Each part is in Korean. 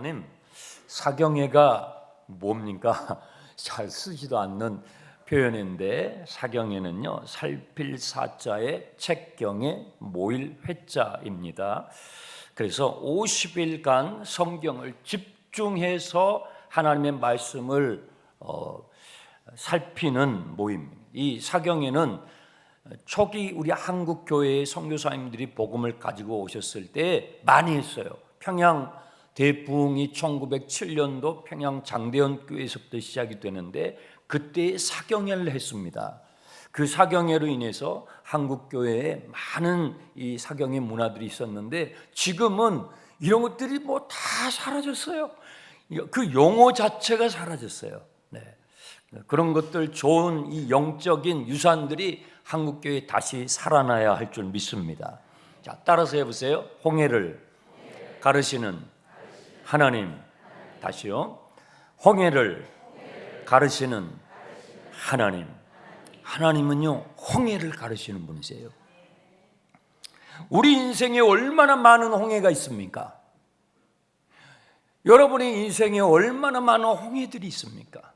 목사님 사경회가 뭡니까? 잘 쓰지도 않는 표현인데 사경회는요 살필 사자의 책경의 모일 회자입니다. 그래서 50일간 성경을 집중해서 하나님의 말씀을 어, 살피는 모임. 이 사경회는 초기 우리 한국 교회의 선교사님들이 복음을 가지고 오셨을 때 많이 했어요. 평양 대부흥이 1907년도 평양 장대현 교회에서부터 시작이 되는데 그때 사경회를 했습니다. 그 사경회로 인해서 한국 교회에 많은 이 사경회 문화들이 있었는데 지금은 이런 것들이 뭐 다 사라졌어요. 그 용어 자체가 사라졌어요. 네. 그런 것들 좋은 이 영적인 유산들이 한국 교회에 다시 살아나야 할 줄 믿습니다. 자, 따라서 해 보세요. 홍해를 가르시는 하나님. 다시요. 홍해를 가르시는 하나님. 하나님은요, 홍해를 가르시는 분이세요. 우리 인생에 얼마나 많은 홍해가 있습니까? 여러분의 인생에 얼마나 많은 홍해들이 있습니까?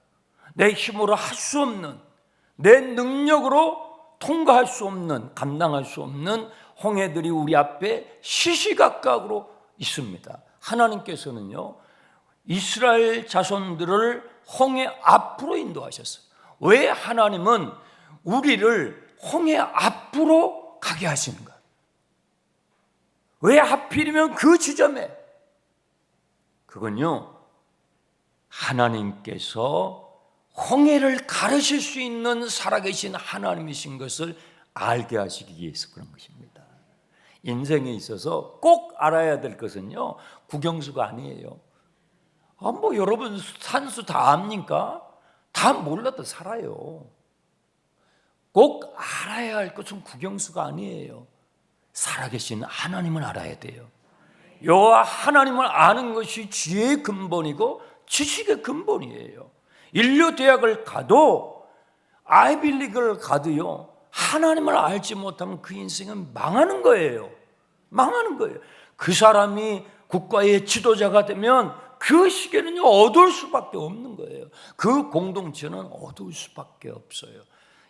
내 힘으로 할 수 없는, 내 능력으로 통과할 수 없는, 감당할 수 없는 홍해들이 우리 앞에 시시각각으로 있습니다. 하나님께서는요, 이스라엘 자손들을 홍해 앞으로 인도하셨어요. 왜 하나님은 우리를 홍해 앞으로 가게 하시는가? 왜 하필이면 그 지점에? 그건요, 하나님께서 홍해를 가르칠 수 있는 살아계신 하나님이신 것을 알게 하시기 위해서 그런 것입니다. 인생에 있어서 꼭 알아야 될 것은요, 국영수가 아니에요. 아, 뭐 여러분 산수 다 압니까? 다 몰라도 살아요. 꼭 알아야 할 것은 국영수가 아니에요. 살아계신 하나님을 알아야 돼요. 여호와 하나님을 아는 것이 지혜의 근본이고 지식의 근본이에요. 인류 대학을 가도 아이빌리그를 가도요. 하나님을 알지 못하면 그 인생은 망하는 거예요. 망하는 거예요. 그 사람이 국가의 지도자가 되면 그 시계는요 어두울 수밖에 없는 거예요. 그 공동체는 어두울 수밖에 없어요.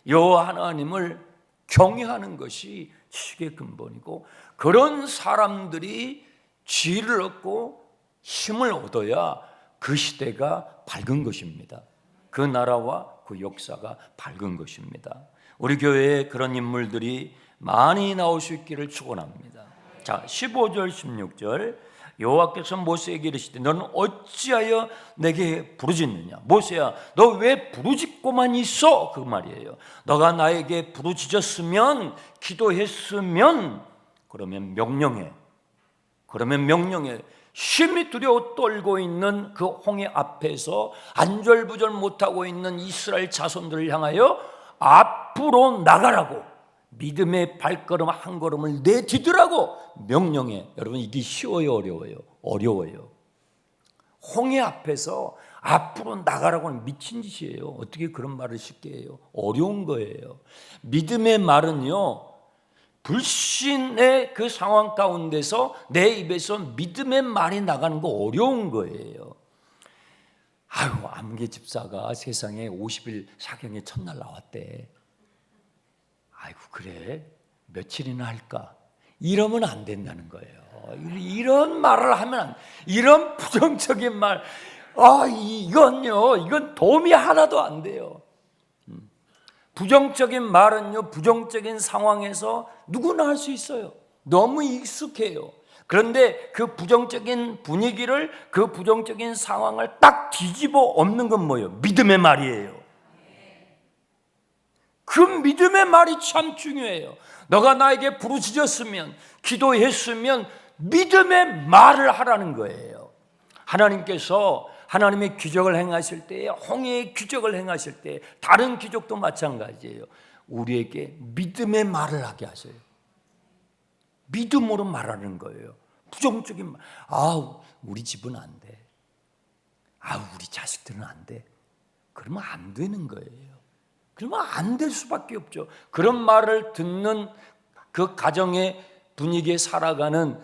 여호와 하나님을 경외하는 것이 지식의 근본이고 그런 사람들이 지혜를 얻고 힘을 얻어야 그 시대가 밝은 것입니다. 그 나라와 그 역사가 밝은 것입니다. 우리 교회에 그런 인물들이 많이 나올 수 있기를 축원합니다. 자, 15절 16절 여호와께서 모세에게 이르시되 너는 어찌하여 내게 부르짖느냐? 모세야 너 왜 부르짖고만 있어? 그 말이에요. 너가 나에게 부르짖었으면 기도했으면 그러면 명령해. 그러면 명령해. 심히 두려워 떨고 있는 그 홍해 앞에서 안절부절 못하고 있는 이스라엘 자손들을 향하여 앞으로 나가라고 믿음의 발걸음 한 걸음을 내디더라고 명령해. 여러분 이게 쉬워요, 어려워요? 어려워요. 홍해 앞에서 앞으로 나가라고 는 미친 짓이에요. 어떻게 그런 말을 쉽게 해요? 어려운 거예요. 믿음의 말은요. 불신의 그 상황 가운데서 내 입에서 믿음의 말이 나가는 거 어려운 거예요. 아유, 암계 집사가 세상에 50일 사경에 첫날 나왔대. 아이고 그래 며칠이나 할까 이러면 안 된다는 거예요. 이런 말을 하면 이런 부정적인 말, 아 이건요 이건 도움이 하나도 안 돼요. 음. 부정적인 말은요 부정적인 상황에서 누구나 할 수 있어요. 너무 익숙해요. 그런데 그 부정적인 분위기를 그 부정적인 상황을 딱 뒤집어 엎는 건 뭐예요? 믿음의 말이에요. 그 믿음의 말이 참 중요해요. 너가 나에게 부르짖었으면, 기도했으면 믿음의 말을 하라는 거예요. 하나님께서 하나님의 기적을 행하실 때, 홍해의 기적을 행하실 때, 다른 기적도 마찬가지예요. 우리에게 믿음의 말을 하게 하세요. 믿음으로 말하는 거예요. 부정적인 말. 아, 우리 집은 안 돼. 아, 우리 자식들은 안 돼. 그러면 안 되는 거예요. 그러면 안 될 수밖에 없죠. 그런 말을 듣는 그 가정의 분위기에 살아가는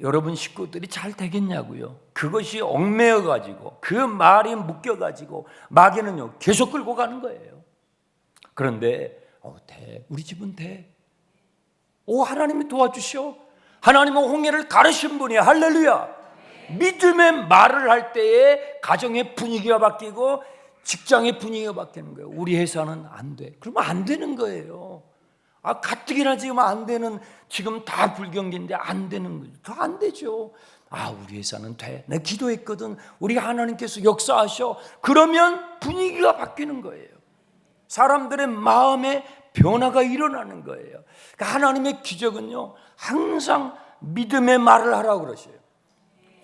여러분 식구들이 잘 되겠냐고요. 그것이 얽매여 가지고 그 말이 묶여 가지고 마귀는요 계속 끌고 가는 거예요. 그런데 어, 돼. 우리 집은 돼. 오 하나님이 도와주시오. 하나님은 홍해를 가르신 분이야. 할렐루야. 믿음의 말을 할 때에 가정의 분위기가 바뀌고 직장의 분위기가 바뀌는 거예요. 우리 회사는 안 돼. 그러면 안 되는 거예요. 아, 가뜩이나 지금 안 되는, 지금 다 불경기인데 안 되는 거죠. 더안 되죠. 아, 우리 회사는 돼. 내가 기도했거든. 우리 하나님께서 역사하셔. 그러면 분위기가 바뀌는 거예요. 사람들의 마음에 변화가 일어나는 거예요. 그러니까 하나님의 기적은요, 항상 믿음의 말을 하라고 그러셔요.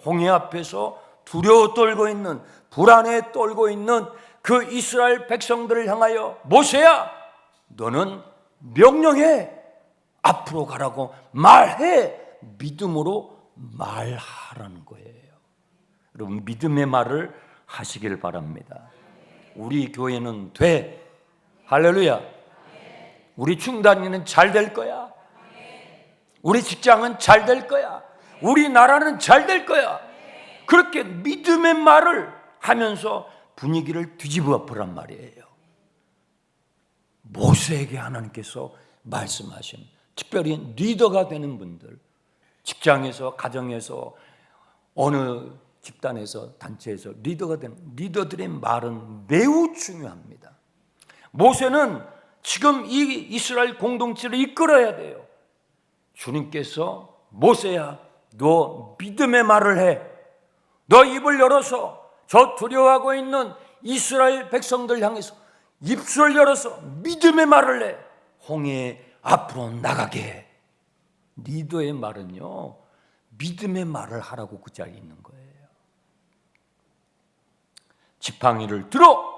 홍해 앞에서 두려워 떨고 있는, 불안에 떨고 있는 그 이스라엘 백성들을 향하여 모세야, 너는 명령해. 앞으로 가라고 말해. 믿음으로 말하라는 거예요. 여러분, 믿음의 말을 하시길 바랍니다. 우리 교회는 돼. 할렐루야. 우리 충단이는 잘 될 거야. 우리 직장은 잘 될 거야. 우리 나라는 잘 될 거야. 그렇게 믿음의 말을 하면서 분위기를 뒤집어 보란 말이에요. 모세에게 하나님께서 말씀하신 특별히 리더가 되는 분들 직장에서 가정에서 어느 집단에서 단체에서 리더가 되는 리더들의 말은 매우 중요합니다. 모세는 지금 이 이스라엘 공동체를 이끌어야 돼요. 주님께서 모세야 너 믿음의 말을 해. 너 입을 열어서 저 두려워하고 있는 이스라엘 백성들 향해서 입술을 열어서 믿음의 말을 해. 홍해 앞으로 나가게 해. 리더의 말은요. 믿음의 말을 하라고 그 자리에 있는 거예요. 지팡이를 들어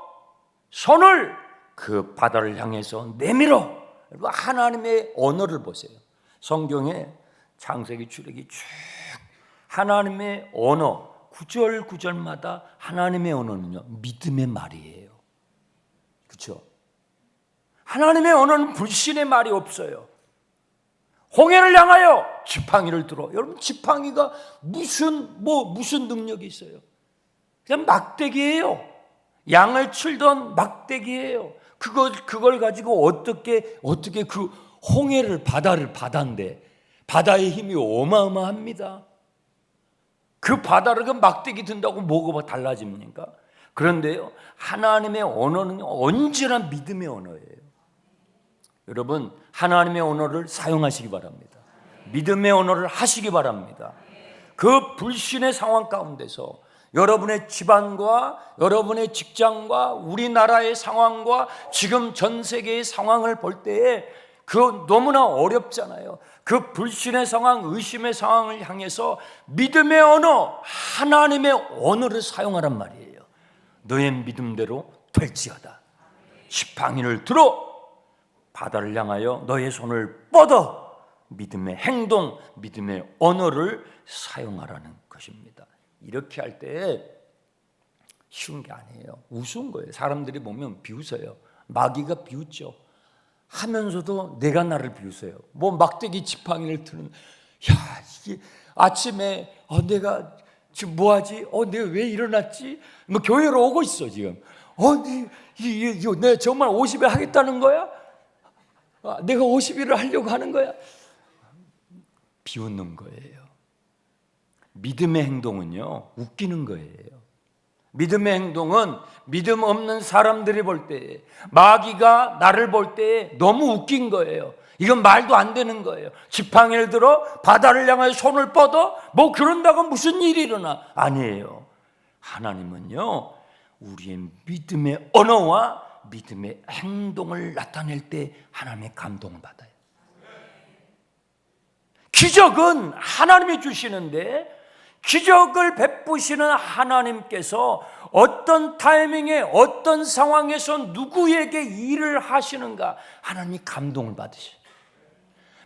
손을 그 바다를 향해서 내밀어. 하나님의 언어를 보세요. 성경에 창세기 출애기 쭉 하나님의 언어 구절 구절마다 하나님의 언어는요 믿음의 말이에요. 그렇죠? 하나님의 언어는 불신의 말이 없어요. 홍해를 향하여 지팡이를 들어. 여러분 지팡이가 무슨 뭐 무슨 능력이 있어요? 그냥 막대기예요. 양을 칠던 막대기예요. 그걸 그걸 가지고 어떻게 어떻게 그 홍해를 바다를 바다인데 바다의 힘이 어마어마합니다. 그 바다를 그 막대기 든다고 뭐가 달라집니까? 그런데요 하나님의 언어는 언제나 믿음의 언어예요. 여러분 하나님의 언어를 사용하시기 바랍니다. 믿음의 언어를 하시기 바랍니다. 그 불신의 상황 가운데서 여러분의 집안과 여러분의 직장과 우리나라의 상황과 지금 전 세계의 상황을 볼 때에 그 너무나 어렵잖아요. 그 불신의 상황, 의심의 상황을 향해서 믿음의 언어, 하나님의 언어를 사용하란 말이에요. 너의 믿음대로 될지어다. 지팡이를 들어 바다를 향하여 너의 손을 뻗어 믿음의 행동, 믿음의 언어를 사용하라는 것입니다. 이렇게 할 때 쉬운 게 아니에요. 우스운 거예요. 사람들이 보면 비웃어요. 마귀가 비웃죠. 하면서도 내가 나를 비웃어요. 뭐 막대기 지팡이를 드는 야 이게 아침에 어 내가 지금 뭐 하지? 어 내가 왜 일어났지? 뭐 교회로 오고 있어 지금. 어 이, 이, 이, 내가 정말 50일 하겠다는 거야? 아, 내가 50일을 하려고 하는 거야? 비웃는 거예요. 믿음의 행동은요 웃기는 거예요. 믿음의 행동은 믿음 없는 사람들이 볼 때, 마귀가 나를 볼때 너무 웃긴 거예요. 이건 말도 안 되는 거예요. 지팡이를 들어 바다를 향하여 손을 뻗어 뭐 그런다고 무슨 일이 일어나? 아니에요. 하나님은요, 우리의 믿음의 언어와 믿음의 행동을 나타낼 때 하나님의 감동을 받아요. 기적은 하나님이 주시는데 기적을 베푸시는 하나님께서 어떤 타이밍에 어떤 상황에서 누구에게 일을 하시는가 하나님이 감동을 받으셔요.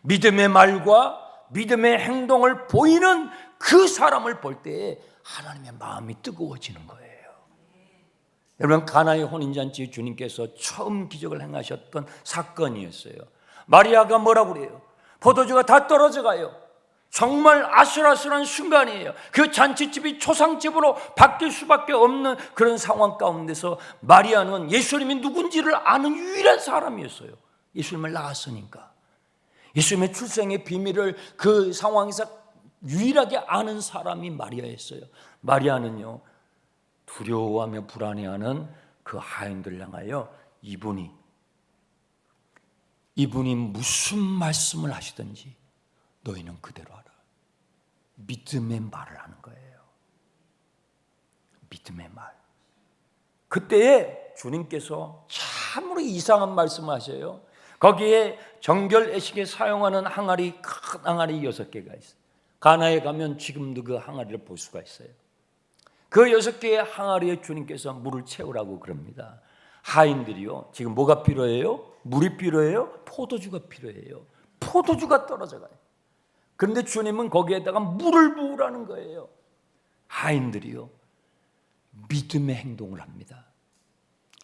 믿음의 말과 믿음의 행동을 보이는 그 사람을 볼 때에 하나님의 마음이 뜨거워지는 거예요. 여러분 가나의 혼인잔치 주님께서 처음 기적을 행하셨던 사건이었어요. 마리아가 뭐라고 그래요? 포도주가 다 떨어져 가요. 정말 아슬아슬한 순간이에요. 그 잔치집이 초상집으로 바뀔 수밖에 없는 그런 상황 가운데서 마리아는 예수님이 누군지를 아는 유일한 사람이었어요. 예수님을 낳았으니까. 예수님의 출생의 비밀을 그 상황에서 유일하게 아는 사람이 마리아였어요. 마리아는요, 두려워하며 불안해하는 그 하인들 향하여 이분이 이분이 무슨 말씀을 하시든지 너희는 그대로 하라. 믿음의 말을 하는 거예요. 믿음의 말. 그때에 주님께서 참으로 이상한 말씀을 하셔요. 거기에 정결 애식에 사용하는 항아리 큰 항아리 여섯 개가 있어요. 가나에 가면 지금도 그 항아리를 볼 수가 있어요. 그 여섯 개의 항아리에 주님께서 물을 채우라고 그럽니다. 하인들이요. 지금 뭐가 필요해요? 물이 필요해요? 포도주가 필요해요. 포도주가 떨어져 가요. 그런데 주님은 거기에다가 물을 부으라는 거예요. 하인들이요. 믿음의 행동을 합니다.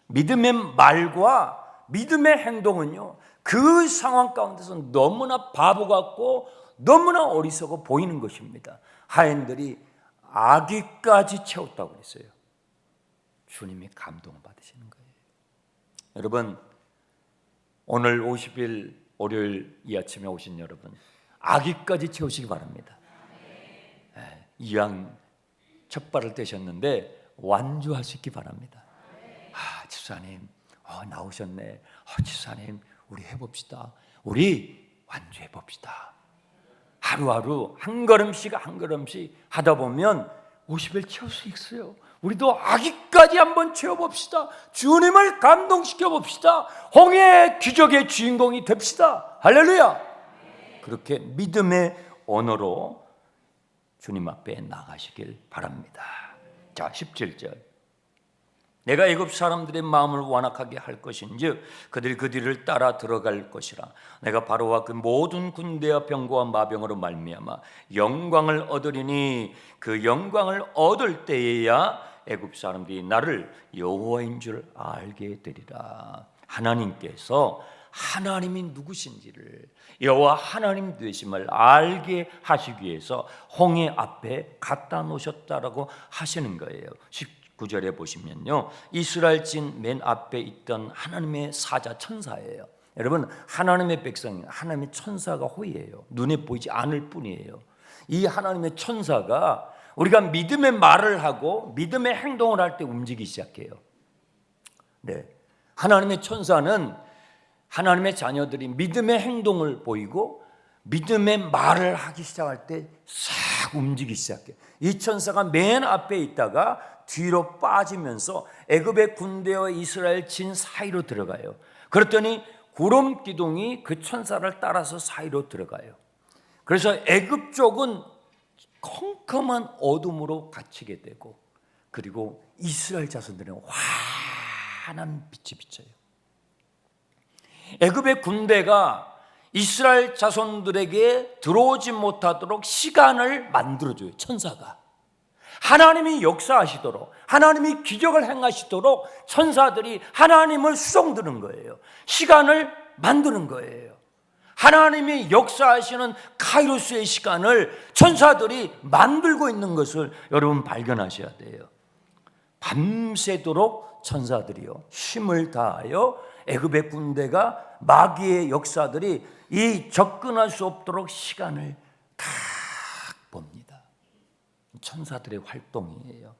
믿음의 말과 믿음의 행동은요. 그 상황 가운데서 너무나 바보 같고 너무나 어리석어 보이는 것입니다. 하인들이 아기까지 채웠다고 그랬어요. 주님이 감동을 받으시는 거예요. 여러분, 오늘 50일 월요일 이 아침에 오신 여러분, 아기까지 채우시기 바랍니다. 예, 이왕 첫 발을 떼셨는데 완주하시기 바랍니다. 아, 집사님, 어, 나오셨네. 어, 집사님, 우리 해봅시다. 우리 완주해 봅시다. 하루하루 한 걸음씩 한 걸음씩 하다 보면 50일 채울 수 있어요. 우리도 아기까지 한번 채워봅시다. 주님을 감동시켜 봅시다. 홍해의 기적의 주인공이 됩시다. 할렐루야. 그렇게 믿음의 언어로 주님 앞에 나가시길 바랍니다. 자, 17절. 내가 애굽 사람들의 마음을 완악하게 할 것인즉 그들이 그 뒤를 따라 들어갈 것이라 내가 바로와 그 모든 군대와 병거와 마병으로 말미암아 영광을 얻으리니 그 영광을 얻을 때에야 애굽 사람들이 나를 여호와인 줄 알게 되리라 하나님께서 하나님이 누구신지를 여호와 하나님 되심을 알게 하시기 위해서 홍해 앞에 갖다 놓으셨다라고 하시는 거예요. 19절에 보시면요. 이스라엘 진 맨 앞에 있던 하나님의 사자 천사예요. 여러분 하나님의 백성, 하나님의 천사가 호의해요. 눈에 보이지 않을 뿐이에요. 이 하나님의 천사가 우리가 믿음의 말을 하고 믿음의 행동을 할 때 움직이기 시작해요. 네. 하나님의 천사는 하나님의 자녀들이 믿음의 행동을 보이고 믿음의 말을 하기 시작할 때 싹 움직이기 시작해. 이 천사가 맨 앞에 있다가 뒤로 빠지면서 애굽의 군대와 이스라엘 진 사이로 들어가요. 그랬더니 구름 기둥이 그 천사를 따라서 사이로 들어가요. 그래서 애굽 쪽은 컴컴한 어둠으로 갇히게 되고 그리고 이스라엘 자손들은 환한 빛이 비쳐요. 애굽의 군대가 이스라엘 자손들에게 들어오지 못하도록 시간을 만들어줘요. 천사가. 하나님이 역사하시도록 하나님이 기적을 행하시도록 천사들이 하나님을 수송드는 거예요. 시간을 만드는 거예요. 하나님이 역사하시는 카이로스의 시간을 천사들이 만들고 있는 것을 여러분 발견하셔야 돼요. 밤새도록 천사들이요 힘을 다하여 애굽의 군대가 마귀의 역사들이 이 접근할 수 없도록 시간을 다 봅니다. 천사들의 활동이에요.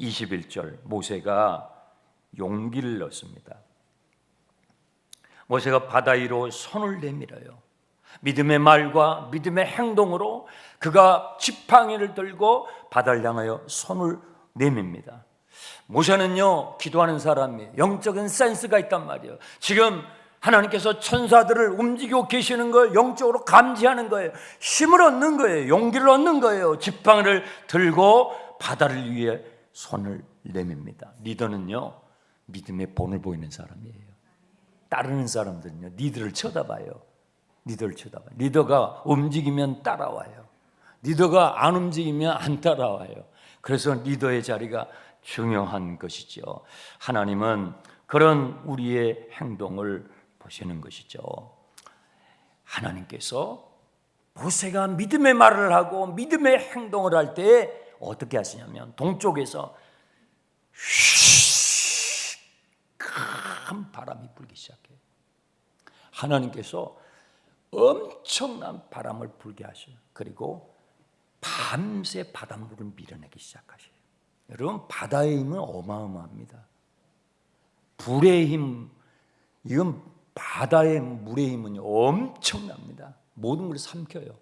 21절 모세가 용기를 넣습니다. 모세가 바다 위로 손을 내밀어요. 믿음의 말과 믿음의 행동으로 그가 지팡이를 들고 바다를 향하여 손을 내밉니다. 모세는요, 기도하는 사람이 영적인 센스가 있단 말이에요. 지금 하나님께서 천사들을 움직이고 계시는 걸 영적으로 감지하는 거예요. 힘을 얻는 거예요. 용기를 얻는 거예요. 지팡이를 들고 바다를 위해 손을 내밉니다. 리더는요, 믿음의 본을 보이는 사람이에요. 따르는 사람들은요, 리더를 쳐다봐요. 리더를 쳐다봐. 리더가 움직이면 따라와요. 리더가 안 움직이면 안 따라와요. 그래서 리더의 자리가 중요한 것이죠. 하나님은 그런 우리의 행동을 보시는 것이죠. 하나님께서 모세가 믿음의 말을 하고 믿음의 행동을 할 때 어떻게 하시냐면 동쪽에서 큰 바람이 불기 시작해요. 하나님께서 엄청난 바람을 불게 하셔요. 그리고 밤새 바닷물을 밀어내기 시작하셔요. 여러분 바다의 힘은 어마어마합니다. 불의 힘, 이건 바다의 물의 힘은 엄청납니다. 모든 걸 삼켜요.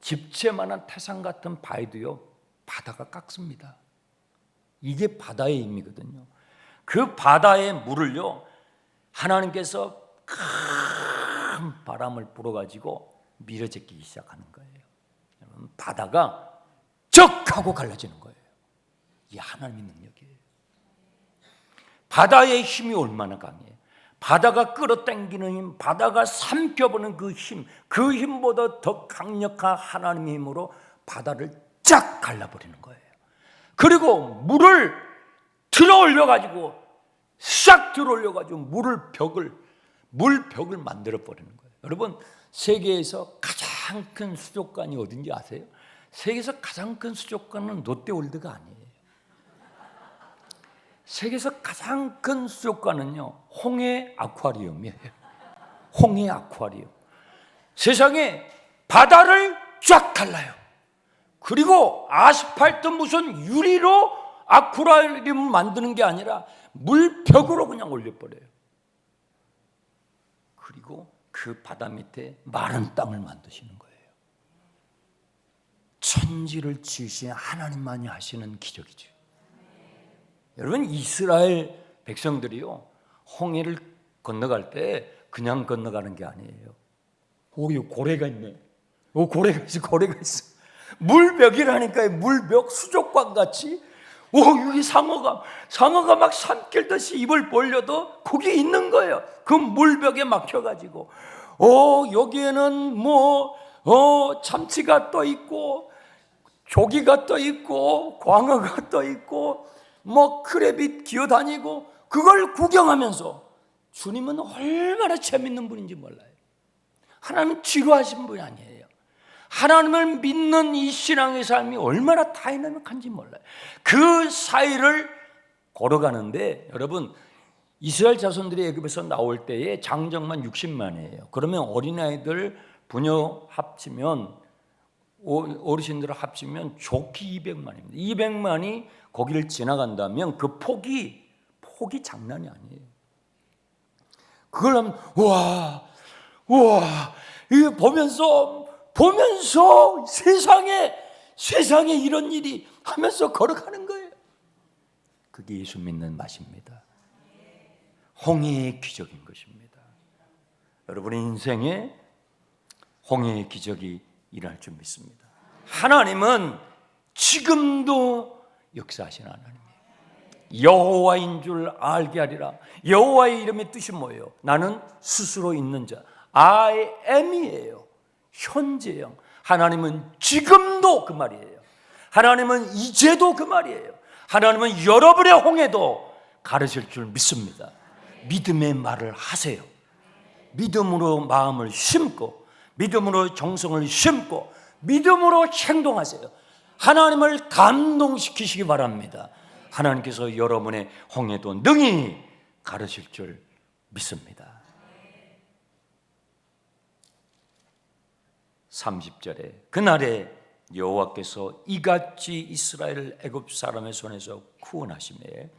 집채만한 태산 같은 바위도요, 바다가 깎습니다. 이게 바다의 힘이거든요. 그 바다의 물을요, 하나님께서 큰 바람을 불어가지고 밀어제끼기 시작하는 거예요. 바다가 쩍 하고 갈라지는 거예요. 이 하나님의 능력이에요. 바다의 힘이 얼마나 강해요. 바다가 끌어당기는 힘, 바다가 삼켜보는 그 힘, 그 힘보다 더 강력한 하나님의 힘으로 바다를 쫙 갈라버리는 거예요. 그리고 물을 들어 올려가지고 싹 들어 올려가지고 물을 벽을 물벽을 만들어 버리는 거예요. 여러분 세계에서 가장 큰 수족관이 어딘지 아세요? 세계에서 가장 큰 수족관은 롯데월드가 아니에요. 세계에서 가장 큰 수족관은요 홍해 아쿠아리움이에요. 홍해 아쿠아리움. 세상에 바다를 쫙 갈라요. 그리고 아스팔트 무슨 유리로 아쿠아리움 만드는 게 아니라 물벽으로 그냥 올려버려요. 그리고 그 바다 밑에 마른 땅을 만드시는 거예요. 천지를 지으신 하나님만이 하시는 기적이죠. 여러분 이스라엘 백성들이요 홍해를 건너갈 때 그냥 건너가는 게 아니에요. 오, 이 고래가 있네. 오, 고래가 있어, 고래가 있어. 물벽이라니까요. 물벽 수족관 같이. 오, 여기 상어가 상어가 막 삼킬듯이 입을 벌려도 거기 있는 거예요. 그 물벽에 막혀가지고. 오, 여기에는 뭐 어, 참치가 떠 있고 조기가 떠 있고 광어가 떠 있고 뭐 크랩이 기어다니고 그걸 구경하면서 주님은 얼마나 재밌는 분인지 몰라요. 하나님은 지루하신 분이 아니에요. 하나님을 믿는 이 신앙의 삶이 얼마나 다이나믹한지 몰라요. 그 사이를 걸어가는데 여러분 이스라엘 자손들이 애굽에서 나올 때에 장정만 60만이에요. 그러면 어린아이들 부녀 합치면 어르신들 합치면 좋기 200만입니다. 200만이 거기를 지나간다면 그 폭이 폭이 장난이 아니에요. 그걸 하면 와, 와, 이거 보면서 보면서 세상에 세상에 이런 일이 하면서 걸어가는 거예요. 그게 예수 믿는 맛입니다. 홍해의 기적인 것입니다. 여러분의 인생에 홍해의 기적이 일어날 줄 믿습니다. 하나님은 지금도 역사하신 하나님이에요. 여호와인 줄 알게 하리라. 여호와의 이름의 뜻이 뭐예요? 나는 스스로 있는 자. I am이에요. 현재형. 하나님은 지금도 그 말이에요. 하나님은 이제도 그 말이에요. 하나님은 여러분의 홍해도 가르칠 줄 믿습니다. 믿음의 말을 하세요. 믿음으로 마음을 심고 믿음으로 정성을 심고 믿음으로 행동하세요. 하나님을 감동시키시기 바랍니다. 하나님께서 여러분의 홍해도 능히 가르칠 줄 믿습니다. 30절에 그날에 여호와께서 이같이 이스라엘을 애굽 사람의 손에서 구원하심에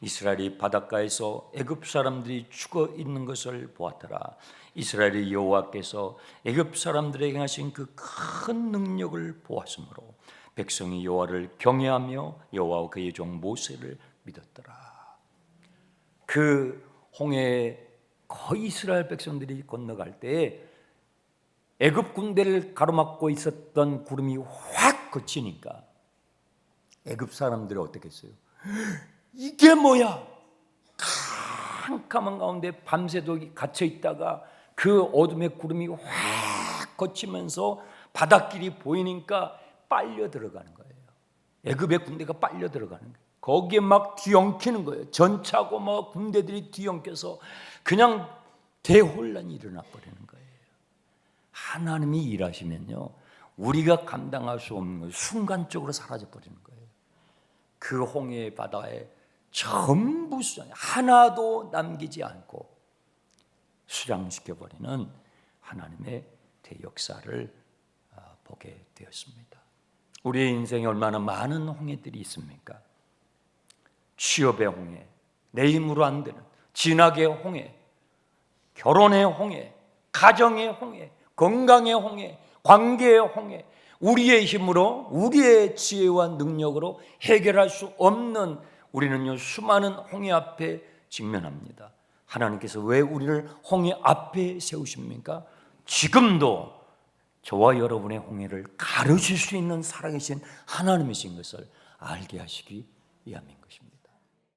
이스라엘이 바닷가에서 애굽 사람들이 죽어 있는 것을 보았더라. 이스라엘의 여호와께서 애굽 사람들에게 하신 그 큰 능력을 보았으므로 백성이 여호와를 경외하며 여호와와 그의 종 모세를 믿었더라. 그 홍해 거의 이스라엘 백성들이 건너갈 때 애굽 군대를 가로막고 있었던 구름이 확 그치니까 애굽 사람들이 어떻게 했어요? 이게 뭐야? 캄캄한 가운데 밤새도록 갇혀 있다가 그 어둠의 구름이 확 거치면서 바닷길이 보이니까 빨려 들어가는 거예요. 애굽의 군대가 빨려 들어가는 거예요. 거기에 막 뒤엉키는 거예요. 전차고 뭐 군대들이 뒤엉켜서 그냥 대혼란이 일어나 버리는 거예요. 하나님이 일하시면요. 우리가 감당할 수 없는 걸 순간적으로 사라져 버리는 거예요. 그 홍해 바다에 전부 수장 하나도 남기지 않고 수장시켜 버리는 하나님의 대역사를 아, 보게 되었습니다. 우리의 인생에 얼마나 많은 홍해들이 있습니까? 취업의 홍해, 내 힘으로 안 되는 진학의 홍해, 결혼의 홍해, 가정의 홍해, 건강의 홍해, 관계의 홍해, 우리의 힘으로 우리의 지혜와 능력으로 해결할 수 없는 우리는요 수많은 홍해 앞에 직면합니다. 하나님께서 왜 우리를 홍해 앞에 세우십니까? 지금도 저와 여러분의 홍해를 가르칠 수 있는 살아계신 하나님이신 것을 알게 하시기 위함인 것입니다.